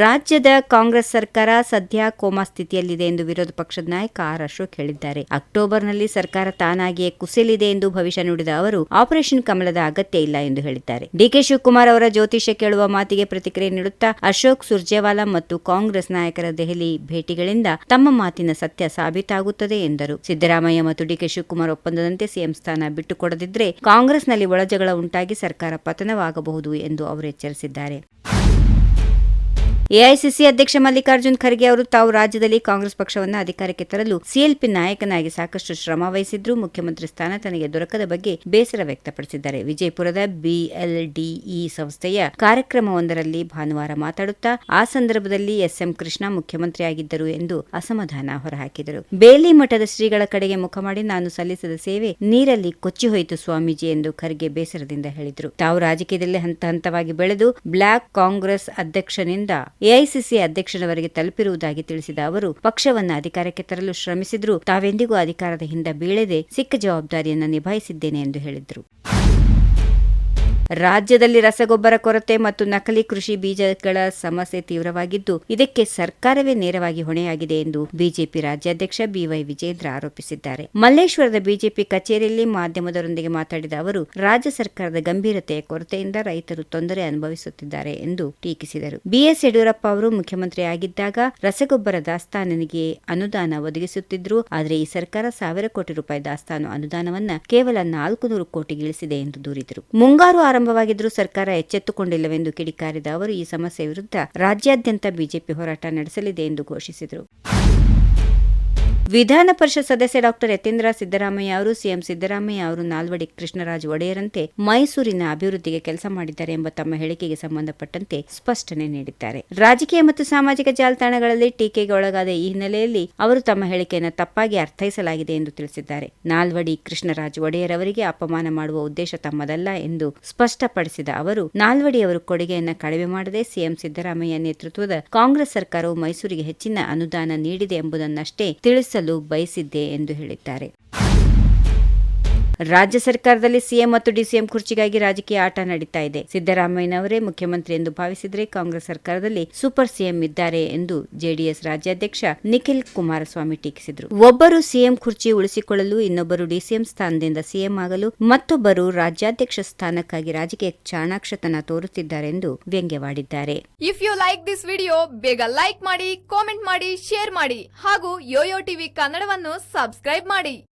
ರಾಜ್ಯದ ಕಾಂಗ್ರೆಸ್ ಸರ್ಕಾರ ಸದ್ಯ ಕೋಮಾ ಸ್ಥಿತಿಯಲ್ಲಿದೆ ಎಂದು ವಿರೋಧ ಪಕ್ಷದ ನಾಯಕ ಆರ್ ಅಶೋಕ್ ಹೇಳಿದ್ದಾರೆ. ಅಕ್ಟೋಬರ್ನಲ್ಲಿ ಸರ್ಕಾರ ತಾನಾಗಿಯೇ ಕುಸಿಯಲಿದೆ ಎಂದು ಭವಿಷ್ಯ ನುಡಿದ ಅವರು, ಆಪರೇಷನ್ ಕಮಲದ ಅಗತ್ಯ ಇಲ್ಲ ಎಂದು ಹೇಳಿದ್ದಾರೆ. ಡಿಕೆ ಶಿವಕುಮಾರ್ ಅವರ ಜ್ಯೋತಿಷ್ಯ ಕೇಳುವ ಮಾತಿಗೆ ಪ್ರತಿಕ್ರಿಯೆ ನೀಡುತ್ತಾ ಅಶೋಕ್ ಸುರ್ಜೇವಾಲಾ ಮತ್ತು ಕಾಂಗ್ರೆಸ್ ನಾಯಕರ ದೆಹಲಿ ಭೇಟಿಗಳಿಂದ ತಮ್ಮ ಮಾತಿನ ಸತ್ಯ ಸಾಬೀತಾಗುತ್ತದೆ ಎಂದರು. ಸಿದ್ದರಾಮಯ್ಯ ಮತ್ತು ಡಿಕೆ ಶಿವಕುಮಾರ್ ಒಪ್ಪಂದದಂತೆ ಸಿಎಂ ಸ್ಥಾನ ಬಿಟ್ಟುಕೊಡದಿದ್ರೆ ಕಾಂಗ್ರೆಸ್ನಲ್ಲಿ ಒಳಜಗಳ ಉಂಟಾಗಿ ಸರ್ಕಾರ ಪತನವಾಗಬಹುದು ಎಂದು ಅವರು ಎಚ್ಚರಿಸಿದ್ದಾರೆ. ಎಐಸಿಸಿ ಅಧ್ಯಕ್ಷ ಮಲ್ಲಿಕಾರ್ಜುನ್ ಖರ್ಗೆ ಅವರು ತಾವು ರಾಜ್ಯದಲ್ಲಿ ಕಾಂಗ್ರೆಸ್ ಪಕ್ಷವನ್ನು ಅಧಿಕಾರಕ್ಕೆ ತರಲು ಸಿಎಲ್ಪಿ ನಾಯಕನಾಗಿ ಸಾಕಷ್ಟು ಶ್ರಮ ವಹಿಸಿದ್ರು. ಮುಖ್ಯಮಂತ್ರಿ ಸ್ಥಾನ ತನಗೆ ದೊರಕದ ಬಗ್ಗೆ ಬೇಸರ ವ್ಯಕ್ತಪಡಿಸಿದ್ದಾರೆ. ವಿಜಯಪುರದ ಬಿಎಲ್ಡಿಇ ಸಂಸ್ಥೆಯ ಕಾರ್ಯಕ್ರಮವೊಂದರಲ್ಲಿ ಭಾನುವಾರ ಮಾತಾಡುತ್ತಾ ಆ ಸಂದರ್ಭದಲ್ಲಿ ಎಸ್ಎಂ ಕೃಷ್ಣ ಮುಖ್ಯಮಂತ್ರಿಯಾಗಿದ್ದರು ಎಂದು ಅಸಮಾಧಾನ ಹೊರಹಾಕಿದರು. ಬೇಲಿ ಮಠದ ಶ್ರೀಗಳ ಕಡೆಗೆ ಮುಖ ಮಾಡಿ ನಾನು ಸಲ್ಲಿಸಿದ ಸೇವೆ ನೀರಲ್ಲಿ ಕೊಚ್ಚಿಹೋಯಿತು ಸ್ವಾಮೀಜಿ ಎಂದು ಖರ್ಗೆ ಬೇಸರದಿಂದ ಹೇಳಿದರು. ತಾವು ರಾಜಕೀಯದಲ್ಲಿ ಹಂತ ಹಂತವಾಗಿ ಬೆಳೆದು ಬ್ಲಾಕ್ ಕಾಂಗ್ರೆಸ್ ಅಧ್ಯಕ್ಷನಿಂದ ಎಐಸಿಸಿ ಅಧ್ಯಕ್ಷರವರೆಗೆ ತಲುಪಿರುವುದಾಗಿ ತಿಳಿಸಿದ ಅವರು, ಪಕ್ಷವನ್ನು ಅಧಿಕಾರಕ್ಕೆ ತರಲು ಶ್ರಮಿಸಿದ್ರು ತಾವೆಂದಿಗೂ ಅಧಿಕಾರದ ಹಿಂದೆ ಬೀಳದೆ ಸಿಕ್ಕ ಜವಾಬ್ದಾರಿಯನ್ನು ನಿಭಾಯಿಸಿದ್ದೇನೆ ಎಂದು ಹೇಳಿದರು. ರಾಜ್ಯದಲ್ಲಿ ರಸಗೊಬ್ಬರ ಕೊರತೆ ಮತ್ತು ನಕಲಿ ಕೃಷಿ ಬೀಜಗಳ ಸಮಸ್ಯೆ ತೀವ್ರವಾಗಿದ್ದು, ಇದಕ್ಕೆ ಸರ್ಕಾರವೇ ನೇರವಾಗಿ ಹೊಣೆಯಾಗಿದೆ ಎಂದು ಬಿಜೆಪಿ ರಾಜ್ಯಾಧ್ಯಕ್ಷ ಬಿವೈ ವಿಜೇಂದ್ರ ಆರೋಪಿಸಿದ್ದಾರೆ. ಮಲ್ಲೇಶ್ವರದ ಬಿಜೆಪಿ ಕಚೇರಿಯಲ್ಲಿ ಮಾಧ್ಯಮದವರೊಂದಿಗೆ ಮಾತನಾಡಿದ ಅವರು, ರಾಜ್ಯ ಸರ್ಕಾರದ ಗಂಭೀರತೆಯ ಕೊರತೆಯಿಂದ ರೈತರು ತೊಂದರೆ ಅನುಭವಿಸುತ್ತಿದ್ದಾರೆ ಎಂದು ಟೀಕಿಸಿದರು. ಬಿಎಸ್ ಯಡಿಯೂರಪ್ಪ ಅವರು ಮುಖ್ಯಮಂತ್ರಿಯಾಗಿದ್ದಾಗ ರಸಗೊಬ್ಬರ ದಾಸ್ತಾನಿಗೆ ಅನುದಾನ ಒದಗಿಸುತ್ತಿದ್ರು, ಆದರೆ ಈ ಸರ್ಕಾರ ಸಾವಿರ ಕೋಟಿ ರೂಪಾಯಿ ದಾಸ್ತಾನು ಅನುದಾನವನ್ನ ಕೇವಲ ನಾಲ್ಕು ನೂರು ಕೋಟಿ ಇಳಿಸಿದೆ ಎಂದು ದೂರಿದರು. ಮುಂಗಾರು ಆರಂಭವಾಗಿದ್ದರೂ ಸರ್ಕಾರ ಎಚ್ಚೆತ್ತುಕೊಂಡಿಲ್ಲವೆಂದು ಕಿಡಿಕಾರಿದ ಅವರು ಈ ಸಮಸ್ಯೆ ವಿರುದ್ಧ ರಾಜ್ಯಾದ್ಯಂತ ಬಿಜೆಪಿ ಹೋರಾಟ ನಡೆಸಲಿದೆ ಎಂದು ಘೋಷಿಸಿದರು. ವಿಧಾನ ಪರಿಷತ್ ಸದಸ್ಯ ಡಾಕ್ಟರ್ ಯತೀಂದ್ರ ಸಿದ್ದರಾಮಯ್ಯ ಅವರು, ಸಿಎಂ ಸಿದ್ದರಾಮಯ್ಯ ಅವರು, ನಾಲ್ವಡಿ ಕೃಷ್ಣರಾಜ್ ಒಡೆಯರಂತೆ ಮೈಸೂರಿನ ಅಭಿವೃದ್ಧಿಗೆ ಕೆಲಸ ಮಾಡಿದ್ದಾರೆ ಎಂಬ ತಮ್ಮ ಹೇಳಿಕೆಗೆ ಸಂಬಂಧಪಟ್ಟಂತೆ ಸ್ಪಷ್ಟನೆ ನೀಡಿದ್ದಾರೆ. ರಾಜಕೀಯ ಮತ್ತು ಸಾಮಾಜಿಕ ಜಾಲತಾಣಗಳಲ್ಲಿ ಟೀಕೆಗೆ ಒಳಗಾದ ಈ ಹಿನ್ನೆಲೆಯಲ್ಲಿ ಅವರು ತಮ್ಮ ಹೇಳಿಕೆಯನ್ನು ತಪ್ಪಾಗಿ ಅರ್ಥೈಸಲಾಗಿದೆ ಎಂದು ತಿಳಿಸಿದ್ದಾರೆ. ನಾಲ್ವಡಿ ಕೃಷ್ಣರಾಜ್ ಒಡೆಯರ್ ಅವರಿಗೆ ಅಪಮಾನ ಮಾಡುವ ಉದ್ದೇಶ ತಮ್ಮದಲ್ಲ ಎಂದು ಸ್ಪಷ್ಟಪಡಿಸಿದ ಅವರು ನಾಲ್ವಡಿ ಅವರು ಕೊಡುಗೆಯನ್ನು ಕಡಿಮೆ ಮಾಡದೆ ಸಿಎಂ ಸಿದ್ದರಾಮಯ್ಯ ನೇತೃತ್ವದ ಕಾಂಗ್ರೆಸ್ ಸರ್ಕಾರವು ಮೈಸೂರಿಗೆ ಹೆಚ್ಚಿನ ಅನುದಾನ ನೀಡಿದೆ ಎಂಬುದನ್ನಷ್ಟೇ ತಿಳಿಸಲು ಬಯಸಿದ್ದೆ ಎಂದು ಹೇಳಿದ್ದಾರೆ. ರಾಜ್ಯ ಸರ್ಕಾರದಲ್ಲಿ ಸಿಎಂ ಮತ್ತು ಡಿಸಿಎಂ ಕುರ್ಚಿಗಾಗಿ ರಾಜಕೀಯ ಆಟ ನಡೀತಾ ಇದೆ. ಸಿದ್ದರಾಮಯ್ಯನವರೇ ಮುಖ್ಯಮಂತ್ರಿ ಎಂದು ಭಾವಿಸಿದರೆ ಕಾಂಗ್ರೆಸ್ ಸರ್ಕಾರದಲ್ಲಿ ಸೂಪರ್ ಸಿಎಂ ಇದ್ದಾರೆ ಎಂದು ಜೆಡಿಎಸ್ ರಾಜ್ಯಾಧ್ಯಕ್ಷ ನಿಖಿಲ್ ಕುಮಾರಸ್ವಾಮಿ ಟೀಕಿಸಿದರು. ಒಬ್ಬರು ಸಿಎಂ ಕುರ್ಚಿ ಉಳಿಸಿಕೊಳ್ಳಲು, ಇನ್ನೊಬ್ಬರು ಡಿಸಿಎಂ ಸ್ಥಾನದಿಂದ ಸಿಎಂ ಆಗಲು, ಮತ್ತೊಬ್ಬರು ರಾಜ್ಯಾಧ್ಯಕ್ಷ ಸ್ಥಾನಕ್ಕಾಗಿ ರಾಜಕೀಯ ಚಾಣಾಕ್ಷತನ ತೋರುತ್ತಿದ್ದಾರೆ ಎಂದು ವ್ಯಂಗ್ಯವಾಡಿದ್ದಾರೆ. If you like this video ಬೇಗ ಲೈಕ್ ಮಾಡಿ ಕಾಮೆಂಟ್ ಮಾಡಿ ಶೇರ್ ಮಾಡಿ ಹಾಗೂ ಯೋಯೋ ಟಿವಿ ಕನ್ನಡವನ್ನು ಸಬ್ಸ್ಕ್ರೈಬ್ ಮಾಡಿ.